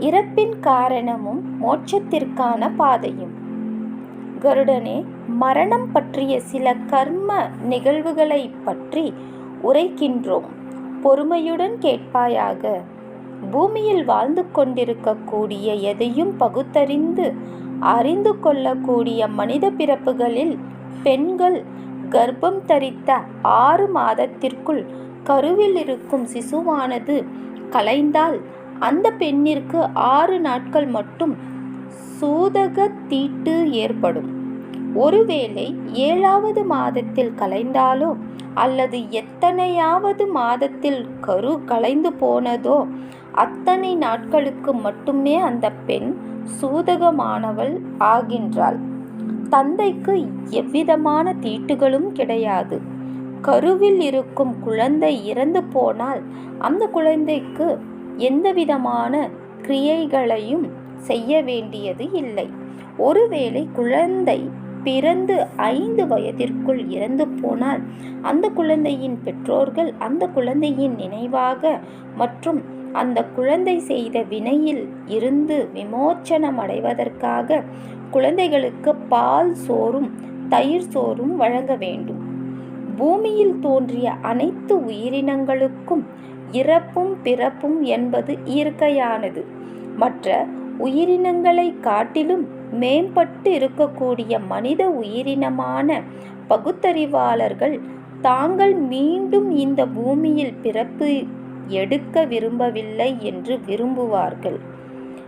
இறப்பின் காரணமும் மோட்சத்திற்கான பாதையும். கருடனே மரணம் பற்றிய சில கர்ம நிகழ்வுகளைப் பற்றி உரைக்கின்றோம். பொறுமையுடன் கேட்பாயாக. பூமியில் வாழ்ந்து கொண்டிருக்கக்கூடிய எதையும் பகுத்தறிந்து அறிந்து கொள்ளக்கூடிய மனித பிறப்புகளில் பெண்கள் கர்ப்பம் தரித்த ஆறு மாதத்திற்குள் கருவில் இருக்கும் சிசுவானது கலைந்தால் அந்த பெண்ணிற்கு ஆறு நாட்கள் மட்டும் சூதக தீட்டு ஏற்படும். ஒருவேளை ஏழாவது மாதத்தில் கலைந்தாலோ அல்லது எத்தனையாவது மாதத்தில் கரு கலைந்து போனதோ அத்தனை நாட்களுக்கு மட்டுமே அந்த பெண் சூதகமானவள் ஆகின்றாள். தந்தைக்கு எவ்விதமான தீட்டுகளும் கிடையாது. கருவில் இருக்கும் குழந்தை இறந்து போனால் அந்த குழந்தைக்கு எந்தவிதமான கிரியைகளையும் செய்ய வேண்டியது இல்லை. ஒருவேளை குழந்தை பிறந்து ஐந்து வயதிற்குள் இறந்து போனால் அந்த குழந்தையின் பெற்றோர்கள் அந்த குழந்தையின் நினைவாக மற்றும் அந்த குழந்தை செய்த வினையில் இருந்து விமோச்சனம் அடைவதற்காக குழந்தைகளுக்கு பால் சோறும் தயிர் சோறும் வழங்க வேண்டும். பூமியில் தோன்றிய அனைத்து உயிரினங்களுக்கும் இறப்பும் பிறப்பும் என்பது இயற்கையானது. மற்ற உயிரினங்களை காட்டிலும் மேம்பட்டு இருக்கக்கூடிய மனித உயிரினமான பகுத்தறிவாளர்கள் தாங்கள் மீண்டும் இந்த பூமியில் பிறப்பு எடுக்க விரும்பவில்லை என்று விரும்புவார்கள்.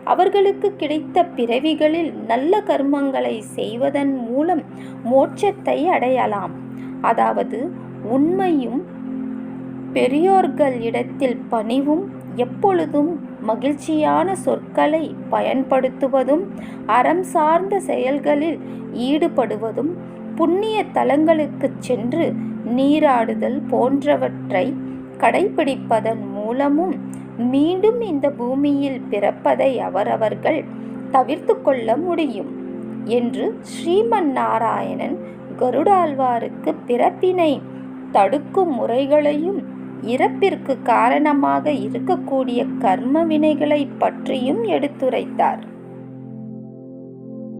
அவர்களுக்கு கிடைத்த பிறவிகளில் நல்ல கர்மங்களை செய்வதன் மூலம் மோட்சத்தை அடையலாம். அதாவது உண்மையும் பெரியோர்கள் இடத்தில் பணிவும் எப்பொழுதும் மகிழ்ச்சியான சொற்களை பயன்படுத்துவதும் அறம் சார்ந்த செயல்களில் ஈடுபடுவதும் புண்ணிய தலங்களுக்குச் சென்று நீராடுதல் போன்றவற்றை கடைபிடிப்பதன் மூலமும் மீண்டும் இந்த பூமியில் பிறப்பதை அவரவர்கள் தவிர்த்து கொள்ள முடியும் என்று ஸ்ரீமன் நாராயணன் கருடாழ்வாருக்கு பிறப்பினை தடுக்கும் முறைகளையும் இறப்பிற்கு காரணமாக இருக்கக்கூடிய கர்ம வினைகளை பற்றியும் எடுத்துரைத்தார்.